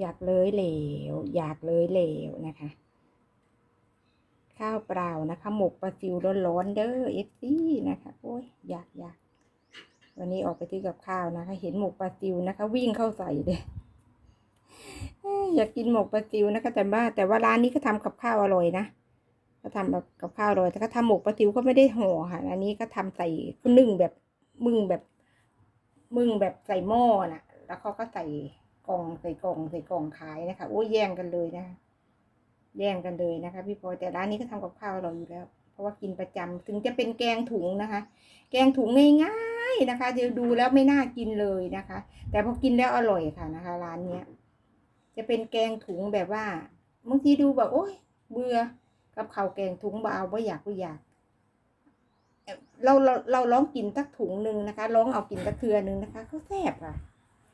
อยากเลยเหลว อยากเลยเหลวนะคะ ข้าวเปล่านะคะ หมกปลาซิวร้อนๆเด้อเอฟซีนะคะโอ้ยอยากอยากวันนี้ออกไปซื้อกับข้าวนะคะ เห็นหมกปลาซิวนะคะ วิ่งเข้าใส่เลยอยากกินหมกปลาซิวนะคะ แต่ว่าแต่ว่าร้านนี้ก็ทำกับข้าวอร่อยนะเขาทำแบบกับข้าวอร่อยแต่ก็ทำหมกปลาซิวก็ไม่ได้ห่อค่ะ อันนี้ก็ทำใส่ก็นึ่งแบบมึงแบบมึงแบบใส่หม้อน่ะ แล้วเขาก็ใส่ กล่องใส่กล่องใส่กล่องขายนะคะโอ้ยแย่งกันเลยนะคะแย่งกันเลยนะคะ พี่พลอยแต่ร้านนี้ก็ทำกับข้าวเราอยู่แล้ว เพราะว่ากินประจำถึงจะเป็นแกงถุงนะคะ แกงถุงง่ายๆนะคะเดี๋ยวดูแล้วไม่น่ากินเลยนะคะ แต่พอกินแล้วอร่อยค่ะนะคะ ร้านเนี้ยจะเป็นแกงถุงแบบว่าบางทีดูแบบโอ๊ยเบื่อกับข้าวแกงถุงเบเอาไม่อยากไม่อยากเราเราเราลองกินสักถุงหนึ่งนะคะลองเอากินสักเทือหนึ่งนะคะเขาแซ่บค่ะ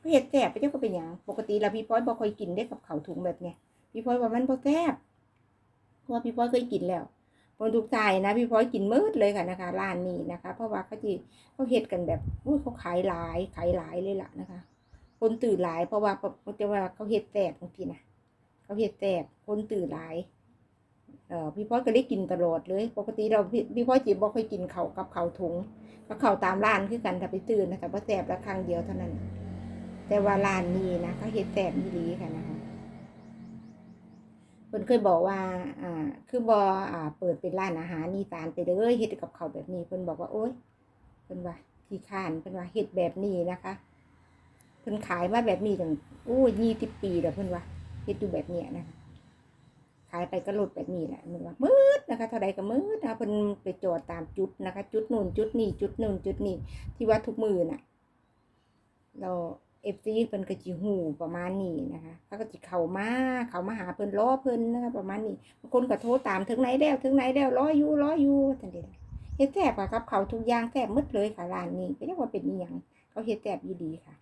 เขาเห็ดแซ่บไปเจ้าก็เป็นอย่างปกติแล้วพี่พลอยบอกเคยกินได้กับเขาถุงแบบเนี้ยพี่พลอยว่ามันพอแซ่บเพราะว่าพี่พลอยเคยกินแล้วคนทุกใจนะพี่พลอยกินมืดเลยค่ะนะคะร้านนี้นะคะ เพราะว่าเขาที่เขาเฮ็ดกันแบบอุ้ยเขาขายหลายขายหลายเลยล่ะนะคะ คนตื่นหลาย เพราะว่าเขาจะว่าเขาเฮ็ดแตกบางทีนะเขาเฮ็ดแตกคนตื่นหลายเออพี่พลอยก็ได้กินตลอดเลย ปกติเราพี่พี่พลอยจีบบอกเคยกินเขากับเขาถุงกับเขาตามร้านคือกันถ้าไปตื่นนะแต่ว่าแสบละครั้งเดียวเท่านั้น แต่ว่าร้านนี้นะเขาเฮ็ดแสบดีค่ะนะคะเพิ่นเคยบอกว่า อ่า คือบออ่า เปิดเป็นร้านอาหารอีสานไปเลยเฮ็ดกับเขาแบบนี้เพิ่นบอกว่าโอ๊ยเพิ่นว่าขี้ข้านเพิ่นว่าเฮ็ดแบบนี้นะคะเพิ่นขายมาแบบนี้ตั้งโอ้ยี่สิบปีแล้วเพิ่นว่าเฮ็ดอยู่แบบเนี้ยนะคะขายไปก็ลดแบบนี้แหละเพิ่นว่ามืดนะคะเท่าใดก็มืดนะคะเพิ่นไปจอดตามจุดนะคะ จุดนู่นจุดนี่จุดนู่นจุดนี่ที่ว่าทุกมือน่ะ เรา เอฟซีเพิ่นก็จิหูประมาณนี้นะคะเขาก็จิเข้ามาเข้ามาหาเพิ่นล้อเพิ่นนะคะประมาณนี้บางคนก็โทรตามถึงไหนแล้วถึงไหนแล้วรออยู่รออยู่จันเดะเฮ็ดแซ่บค่ะครับเขาทุกอย่างแซ่บมืดเลยค่ะร้านนี้ไม่ได้ว่าเป็นอีหยังเขาเฮ็ดแซ่บดีค่ะ